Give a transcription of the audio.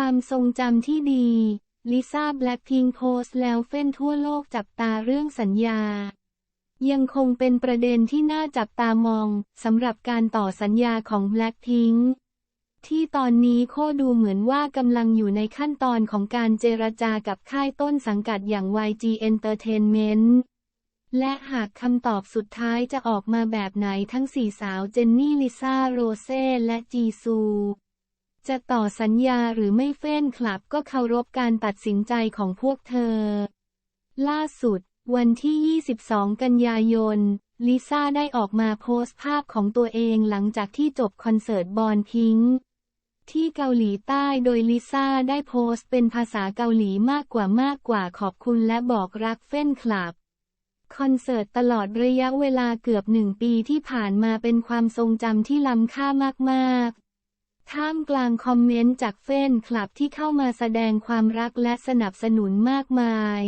ความทรงจำที่ดี ลิซ่าแบล็คพิงโพสแล้วเฟ้นทั่วโลกจับตาเรื่องสัญญา ยังคงเป็นประเด็นที่น่าจับตามองสำหรับการต่อสัญญาของ Blackpink ที่ตอนนี้โคดูเหมือนว่ากำลังอยู่ในขั้นตอนของการเจรจากับค่ายต้นสังกัดอย่าง YG Entertainment และหากคำตอบสุดท้ายจะออกมาแบบไหนทั้งสี่สาวเจนนี่ลิซ่าโรเซ่และจีซู จะต่อสัญญาหรือไม่เฟ้นคลับก็เคารพการตัดสินใจของพวกเธอ ล่าสุด วันที่ 22 กันยายน ลิซ่าได้ออกมาโพสต์ภาพของตัวเองหลังจากที่จบคอนเสิร์ตบอลพิงที่เกาหลีใต้โดยลิซ่าได้โพสต์เป็นภาษาเกาหลีมากกว่ามากกว่าขอบคุณและบอกรักเฟ้นคลับ คอนเสิร์ตตลอดระยะเวลาเกือบหนึ่งปีที่ผ่านมาเป็นความทรงจำที่ล้ำค่ามากๆ ท่ามกลางคอมเมนต์จากเฟนคลับที่เข้ามาแสดงความรักและสนับสนุนมากมาย